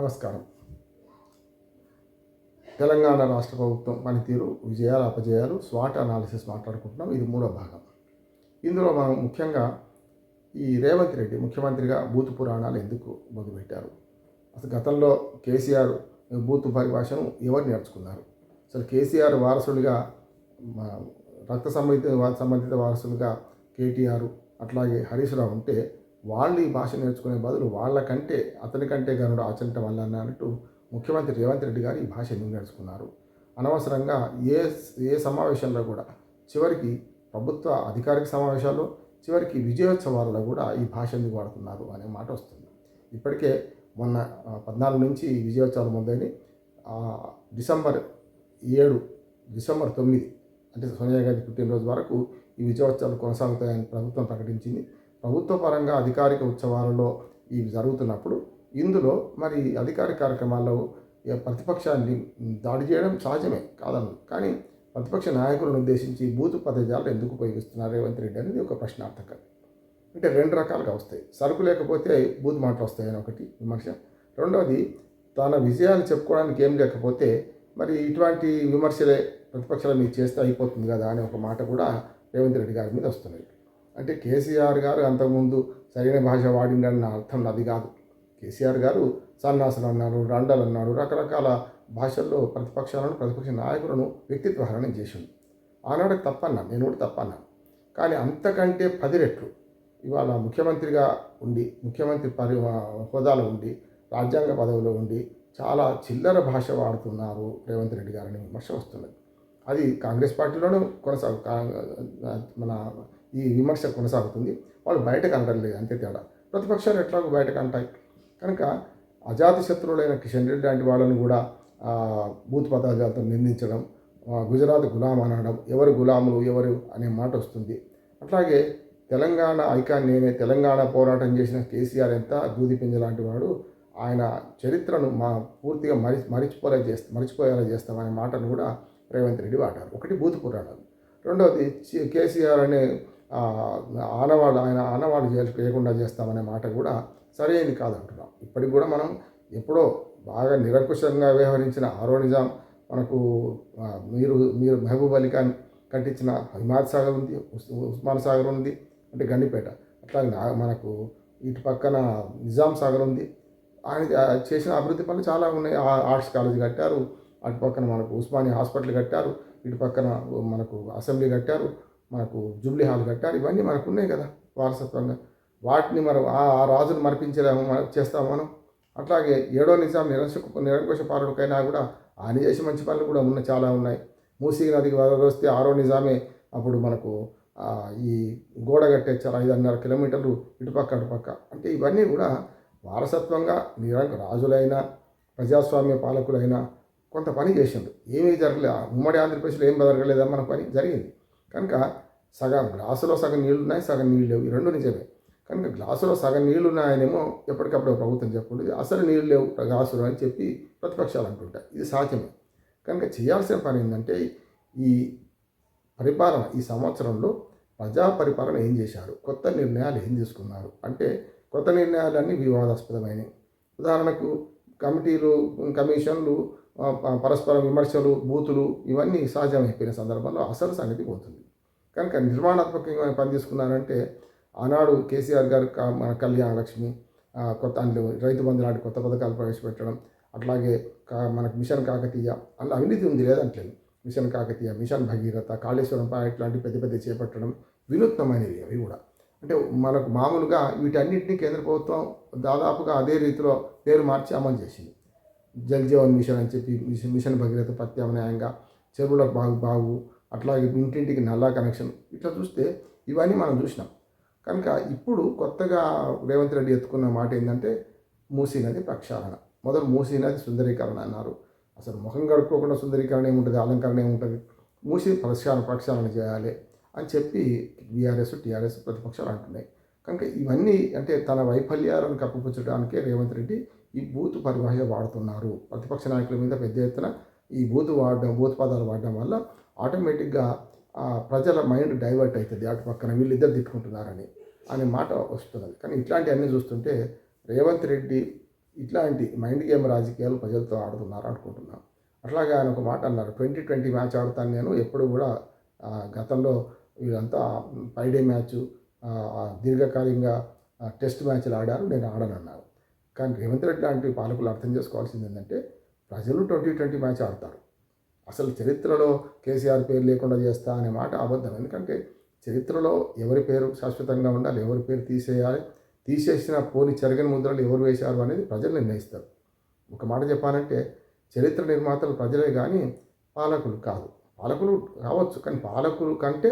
నమస్కారం. తెలంగాణ రాష్ట్ర ప్రభుత్వం పనితీరు విజయాలు అపజయాలు స్వాట్ అనాలిసిస్ మాట్లాడుకుంటున్నాం. ఇది మూడో భాగం. ఇందులో మనం ముఖ్యంగా ఈ రేవంత్ రెడ్డి ముఖ్యమంత్రిగా బూత్ పురాణాలు ఎందుకు మొదలుపెట్టారు? అసలు గతంలో కేసీఆర్ బూత్ పరిభాషను ఎవరు నేర్చుకున్నారు? అసలు కేసీఆర్ వారసుడిగా రక్త సంబంధిత సంబంధిత వారసులుగా కేటీఆర్ అట్లాగే హరీష్ రావు ఉంటే వాళ్ళు ఈ భాష నేర్చుకునే బదులు వాళ్ళకంటే అతని కంటే గనుడు ఆచరించడం వల్ల అన్నట్టు ముఖ్యమంత్రి రేవంత్ రెడ్డి గారు ఈ భాష ఎందుకు నేర్చుకున్నారు? అనవసరంగా ఏ ఏ సమావేశంలో కూడా చివరికి ప్రభుత్వ అధికారిక సమావేశాలు చివరికి విజయోత్సవాలలో కూడా ఈ భాష ఎందుకు వాడుతున్నారు అనే మాట వస్తుంది. ఇప్పటికే మొన్న పద్నాలుగు నుంచి ఈ విజయోత్సవాలు మొదలైన డిసెంబర్ ఏడు డిసెంబర్ తొమ్మిది అంటే సోనియా గాంధీ పుట్టినరోజు వరకు ఈ విజయోత్సవాలు కొనసాగుతాయని ప్రభుత్వం ప్రకటించింది. ప్రభుత్వ పరంగా అధికారిక ఉత్సవాలలో ఇవి జరుగుతున్నప్పుడు ఇందులో మరి అధికారిక కార్యక్రమాల్లో ప్రతిపక్షాన్ని దాడి చేయడం సహజమే కాదను కానీ ప్రతిపక్ష నాయకులను ఉద్దేశించి బూతు పదజాలు ఎందుకు ఉపయోగిస్తున్నారు రేవంత్ రెడ్డి అనేది ఒక ప్రశ్నార్థకం. అంటే రెండు రకాలుగా వస్తాయి. సరుకు లేకపోతే బూత్ మాటలు వస్తాయని ఒకటి విమర్శ. రెండవది తన విజయాలు చెప్పుకోవడానికి ఏం లేకపోతే మరి ఇటువంటి విమర్శలే ప్రతిపక్షాలు మీరు చేస్తే అయిపోతుంది కదా అనే ఒక మాట కూడా రేవంత్ రెడ్డి గారి మీద వస్తున్నాయి. అంటే కేసీఆర్ గారు అంతకుముందు సరైన భాష వాడిండని అర్థం అది కాదు. కేసీఆర్ గారు సన్నాసులు అన్నారు రండలు అన్నారు రకరకాల భాషల్లో ప్రతిపక్షాలను ప్రతిపక్ష నాయకులను వ్యక్తిత్వ హరణం చేసింది ఆనాడు తప్పన్నా నేను కూడా తప్పన్నాను కానీ అంతకంటే పది రెట్లు ఇవాళ ముఖ్యమంత్రిగా ఉండి ముఖ్యమంత్రి పరి హోదాలో ఉండి రాజ్యాంగ పదవిలో ఉండి చాలా చిల్లర భాష వాడుతున్నారు రేవంత్ రెడ్డి గారని విమర్శ వస్తున్నది. అది కాంగ్రెస్ పార్టీలోనూ కొనసాగు మన ఈ విమర్శ కొనసాగుతుంది. వాళ్ళు బయటకు అనడం అంతే తేడా. ప్రతిపక్షాలు ఎట్లాగో బయటకు అంటాయి. కనుక అజాత శత్రువులైన కిషన్ రెడ్డి లాంటి వాళ్ళని కూడా బూత్ పదార్థాలతో నిందించడం గుజరాత్ గులాం అనడం ఎవరు గులాములు ఎవరు అనే మాట వస్తుంది. అట్లాగే తెలంగాణ ఐకాన్ నేనే తెలంగాణ పోరాటం చేసిన కేసీఆర్ ఎంత దూదిపింజ లాంటి వాడు ఆయన చరిత్రను మా పూర్తిగా మరి మరిచిపోలే చేస్తా మరిచిపోయేలా చేస్తామనే మాటను కూడా రేవంత్ రెడ్డి వాడారు. ఒకటి బూత్ పురాణాలు. రెండవది కేసీఆర్ అనే ఆనవాళ్ళు ఆయన ఆనవాడు చేయకుండా చేస్తామనే మాట కూడా సరైనది కాదంటున్నాం. ఇప్పటికి కూడా మనం ఎప్పుడో బాగా నిరంకుశంగా వ్యవహరించిన ఆరో నిజాం మనకు మీరు మీరు మహబూబ్ అలీ ఖాన్ కట్టించిన హిమాద్ సాగర్ ఉంది ఉస్మాన్ సాగర్ ఉంది అంటే గండిపేట. అట్లాగే మనకు ఇటు పక్కన నిజాం సాగర్ ఉంది. ఆయన చేసిన అభివృద్ధి పనులు చాలా ఉన్నాయి. ఆ- ఆర్ట్స్ కాలేజ్ కట్టారు. అటు పక్కన మనకు ఉస్మానియా హాస్పిటల్ కట్టారు. ఇటు పక్కన మనకు అసెంబ్లీ కట్టారు. మనకు జూబ్లీ హాల్ కట్టారు ఇవన్నీ మనకు ఉన్నాయి కదా వారసత్వంగా. వాటిని మనం ఆ ఆ రాజును మరిపించలేము మనం చేస్తాము మనం. అట్లాగే ఏడో నిజాం నిరంశ నిరంకుశ పాలకుడికైనా కూడా ఆయన చేసే మంచి పనులు కూడా ఉన్న చాలా ఉన్నాయి. మూసీ నదికి వస్తే ఆరో నిజామే. అప్పుడు మనకు ఈ గోడ కట్టేచ్చారు ఐదున్నర కిలోమీటర్లు ఇటుపక్క అటుపక్క అంటే ఇవన్నీ కూడా వారసత్వంగా నిరంక రాజులైనా ప్రజాస్వామ్య పాలకులైనా కొంత పని చేసిండు ఏమీ జరగలేదు ఉమ్మడి ఆంధ్రప్రదేశ్లో ఏం జరగలేదా మన పని జరిగింది. కనుక సగం గ్లాసులో సగం నీళ్ళు ఉన్నాయి సగం నీళ్ళు లేవు. ఈ రెండు నిజమే. కనుక గ్లాసులో సగం నీళ్ళు ఉన్నాయనేమో ఎప్పటికప్పుడు ప్రభుత్వం చెప్పండి. అసలు నీళ్ళు లేవు గ్లాసులో అని చెప్పి ప్రతిపక్షాలు అంటుంటాయి ఇది సాధ్యమే. కనుక చేయాల్సిన పని ఏంటంటే ఈ పరిపాలన ఈ సంవత్సరంలో ప్రజా పరిపాలన ఏం చేశారు? కొత్త నిర్ణయాలు ఏం తీసుకున్నారు? అంటే కొత్త నిర్ణయాలన్నీ వివాదాస్పదమైనవి. ఉదాహరణకు కమిటీలు కమిషన్లు పరస్పర విమర్శలు బూతులు ఇవన్నీ సహజమైపోయిన సందర్భంలో అసలు సంగతి పోతుంది. కనుక నిర్మాణాత్మకంగా పని తీసుకున్నారంటే ఆనాడు కేసీఆర్ గారు క- మన కళ్యాణ లక్ష్మి కొత్త అందులో రైతు బంధు లాంటి కొత్త పథకాలు ప్రవేశపెట్టడం అట్లాగే కా మనకు మిషన్ కాకతీయ అలా అవినీతి ఉంది లేదంటలేదు mission Kakatiya mission Bhagiratha Kaleshwaram project లాంటి పెద్ద పెద్ద చేపట్టడం వినూత్నమైనవి అవి కూడా. అంటే మనకు మామూలుగా వీటన్నిటిని కేంద్ర ప్రభుత్వం దాదాపుగా అదే రీతిలో పేరు మార్చి అమలు చేసింది. జల్ జీవన్ మిషన్ అని చెప్పి మిషన్ మిషన్ భగీరథ ప్రత్యామ్నాయంగా చెరువులకు బాగు బాగు అట్లాగే ఇంటింటికి నల్లా కనెక్షన్ ఇట్లా చూస్తే ఇవన్నీ మనం చూసినాం. కనుక ఇప్పుడు కొత్తగా రేవంత్ రెడ్డి ఎత్తుకున్న మాట ఏంటంటే మూసీ నది ప్రక్షాళన. మొదలు మూసీ నది సుందరీకరణ అన్నారు. అసలు ముఖం కడుక్కోకుండా సుందరీకరణ ఏముంటుంది? అలంకరణ ఏముంటుంది? మూసీ ప్రక్షాళన ప్రక్షాళన చేయాలి అని చెప్పి బీఆర్ఎస్ టీఆర్ఎస్ ప్రతిపక్షాలు అంటున్నాయి. కనుక ఇవన్నీ అంటే తన వైఫల్యాలను కప్పిపుచ్చడానికే రేవంత్ రెడ్డి ఈ బూత్ పరిభాష వాడుతున్నారు. ప్రతిపక్ష నాయకుల మీద పెద్ద ఎత్తున ఈ బూత్ వాడడం బూత్ పదాలు వాడడం వల్ల ఆటోమేటిక్గా ప్రజల మైండ్ డైవర్ట్ అవుతుంది అటు పక్కన వీళ్ళిద్దరు తిట్టుకుంటున్నారని అనే మాట వస్తున్నది. కానీ ఇట్లాంటివన్నీ చూస్తుంటే రేవంత్ రెడ్డి ఇట్లాంటి మైండ్ గేమ్ రాజకీయాలు ప్రజలతో ఆడుతున్నారు అనుకుంటున్నాను. అట్లాగే ఆయన ఒక మాట అన్నారు ట్వంటీ ట్వంటీ మ్యాచ్ ఆడుతాను నేను ఎప్పుడు కూడా గతంలో వీళ్ళంతా ఫైవ్ డే మ్యాచ్ దీర్ఘకాలికంగా టెస్ట్ మ్యాచ్లు ఆడారు నేను ఆడనన్నారు. కానీ రేవంత్ రెడ్డి లాంటి పాలకులు అర్థం చేసుకోవాల్సింది ఏంటంటే ప్రజలు ట్వంటీ ట్వంటీ మ్యాచ్ ఆడతారు. అసలు చరిత్రలో కేసీఆర్ పేరు లేకుండా చేస్తా అనే మాట అబద్ధం. ఎందుకంటే చరిత్రలో ఎవరి పేరు శాశ్వతంగా ఉండాలి ఎవరి పేరు తీసేయాలి తీసేసిన పోని చెరగని ముద్రలు ఎవరు వేశారు అనేది ప్రజలు నిర్ణయిస్తారు. ఒక మాట చెప్పాలంటే చరిత్ర నిర్మాతలు ప్రజలే కానీ పాలకులు కాదు. పాలకులు కావచ్చు కానీ పాలకులు కంటే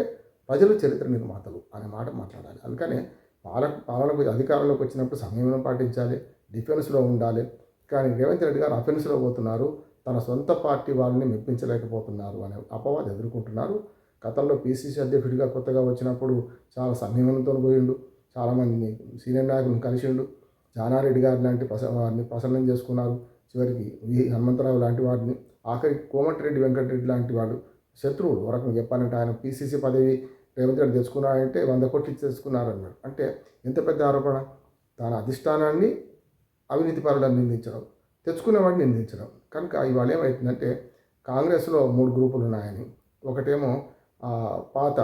ప్రజలు చరిత్ర నిర్మాతలు అనే మాట మాట్లాడాలి. అందుకనే పాలక పాలనకు అధికారంలోకి వచ్చినప్పుడు సంయమనం పాటించాలి? డిఫెన్స్లో ఉండాలి. కానీ రేవంత్ రెడ్డి గారు అఫెన్స్లో పోతున్నారు. తన సొంత పార్టీ వాళ్ళని మెప్పించలేకపోతున్నారు అనే అపవాదం ఎదుర్కొంటున్నారు. గతంలో పీసీసీ అధ్యక్షుడిగా కొత్తగా వచ్చినప్పుడు చాలా సంయమనంతో పోయిండు. చాలామందిని సీనియర్ నాయకులను కలిసిండు. జానారెడ్డి గారి లాంటి ప్రస వారిని ప్రసన్నం చేసుకున్నారు. చివరికి వి హనుమంతరావు లాంటి వాడిని ఆఖరికి కోమటిరెడ్డి వెంకటరెడ్డి లాంటి వాడు శత్రువుడు ఒక రకంగా చెప్పాలంటే ఆయన పీసీసీ పదవి రేవంత్ రెడ్డి తెచ్చుకున్నాడంటే వంద కోట్లు తెచ్చుకున్నారన్నాడు తెచ్చుకున్నారు అంటే ఎంత పెద్ద ఆరోపణ? తన అధిష్టానాన్ని అవినీతి పరులను నిందించడం తెచ్చుకునేవాడిని నిందించడం. కనుక ఇవాళ ఏమవుతుందంటే కాంగ్రెస్లో మూడు గ్రూపులు ఉన్నాయని. ఒకటేమో పాత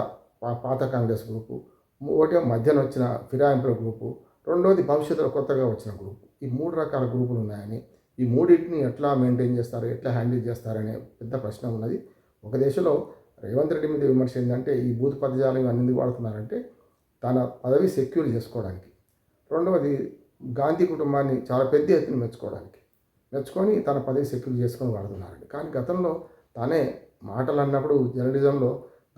పాత కాంగ్రెస్ గ్రూపు. ఒకటేమో మధ్యన వచ్చిన ఫిరాయింపుల గ్రూపు. రెండోది భవిష్యత్తులో కొత్తగా వచ్చిన గ్రూపు. ఈ మూడు రకాల గ్రూపులు ఉన్నాయని. ఈ మూడింటిని ఎట్లా మెయింటైన్ చేస్తారు ఎట్లా హ్యాండిల్ చేస్తారనే పెద్ద ప్రశ్న ఉన్నది. ఒక దేశంలో రేవంత్ రెడ్డి మీద విమర్శ ఏంటంటే ఈ బూత్ పదజాలం ఇవన్నీ ఎందుకు వాడుతున్నారంటే తన పదవి సెక్యూర్ చేసుకోవడానికి. రెండవది గాంధీ కుటుంబాన్ని చాలా పెద్ద ఎత్తున మెచ్చుకోవడానికి మెచ్చుకొని తన పదవి సెక్యూర్ చేసుకొని వాడుతున్నారండి. కానీ గతంలో తానే మాటలు అన్నప్పుడు జర్నలిజంలో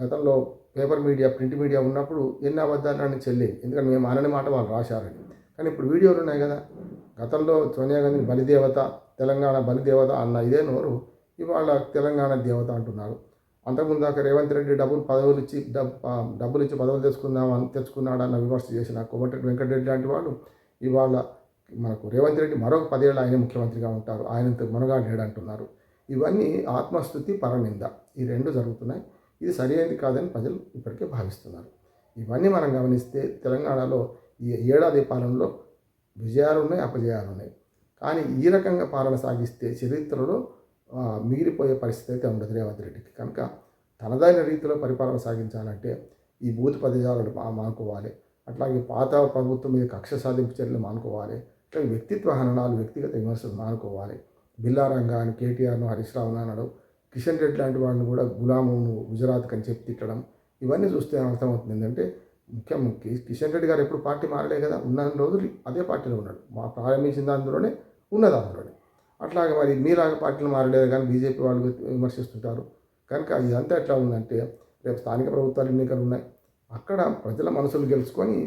గతంలో పేపర్ మీడియా ప్రింట్ మీడియా ఉన్నప్పుడు ఎన్ని అబద్ధాలని చెల్లి ఎందుకంటే మేము అనని మాట వాళ్ళు రాశారని కానీ ఇప్పుడు వీడియోలు ఉన్నాయి కదా. గతంలో సోనియా గాంధీ బలిదేవత తెలంగాణ బలిదేవత అన్న ఇదే నోరు ఇవాళ తెలంగాణ దేవత అంటున్నారు. అంతకుముందు దాకా రేవంత్ రెడ్డి డబ్బులు పదవులు ఇచ్చి డబ్బులు ఇచ్చి పదవులు తెచ్చుకుందాం అని విమర్శ చేసిన కోమటిరెడ్డి వెంకటరెడ్డి లాంటి వాళ్ళు ఇవాళ మనకు రేవంత్ రెడ్డి మరొక పదేళ్ళు ఆయన ముఖ్యమంత్రిగా ఉంటారు. ఆయనంత మునగా లేడంటున్నారు ఇవన్నీ ఆత్మస్థుతి పరనింద. ఈ రెండు జరుగుతున్నాయి. ఇది సరైనది కాదని ప్రజలు ఇప్పటికే భావిస్తున్నారు. ఇవన్నీ మనం గమనిస్తే తెలంగాణలో ఈ ఏడాది పాలనలో విజయాలు ఉన్నాయి అపజయాలు ఉన్నాయి కానీ ఈ రకంగా పాలన సాగిస్తే చరిత్రలో మిగిలిపోయే పరిస్థితి అయితే ఉండదు రేవంత్ రెడ్డికి. కనుక తనదైన రీతిలో పరిపాలన సాగించాలంటే ఈ బూత్ పదజాలను మానుకోవాలి. అట్లాగే పాత ప్రభుత్వం మీద కక్ష సాధింపు చర్యలు మానుకోవాలి. అట్లాగే వ్యక్తిత్వ హననాలు వ్యక్తిగత విమర్శలు మానుకోవాలి. బిల్లారంగా అని కేటీఆర్ను హరీష్ రావును అనడం కిషన్ రెడ్డి లాంటి వాళ్ళని కూడా గులామును గుజరాత్కి అని చెప్పి తిట్టడం. ఇవన్నీ చూస్తే అర్థమవుతుంది ఏంటంటే ముఖ్యం కిషన్ రెడ్డి గారు ఎప్పుడు పార్టీ మారలే కదా? ఉన్న రోజులు అదే పార్టీలో ఉన్నాడు. మా ప్రారంభించిన అందులోనే ఉన్నది అందులోనే. అట్లాగే మరి మీలాగా పార్టీలు మారలేదు కానీ బీజేపీ వాళ్ళు విమర్శిస్తుంటారు. కనుక ఇదంతా ఎట్లా ఉందంటే రేపు స్థానిక ప్రభుత్వాలు ఎన్నికలు ఉన్నాయి. అక్కడ ప్రజల మనసులు గెలుచుకొని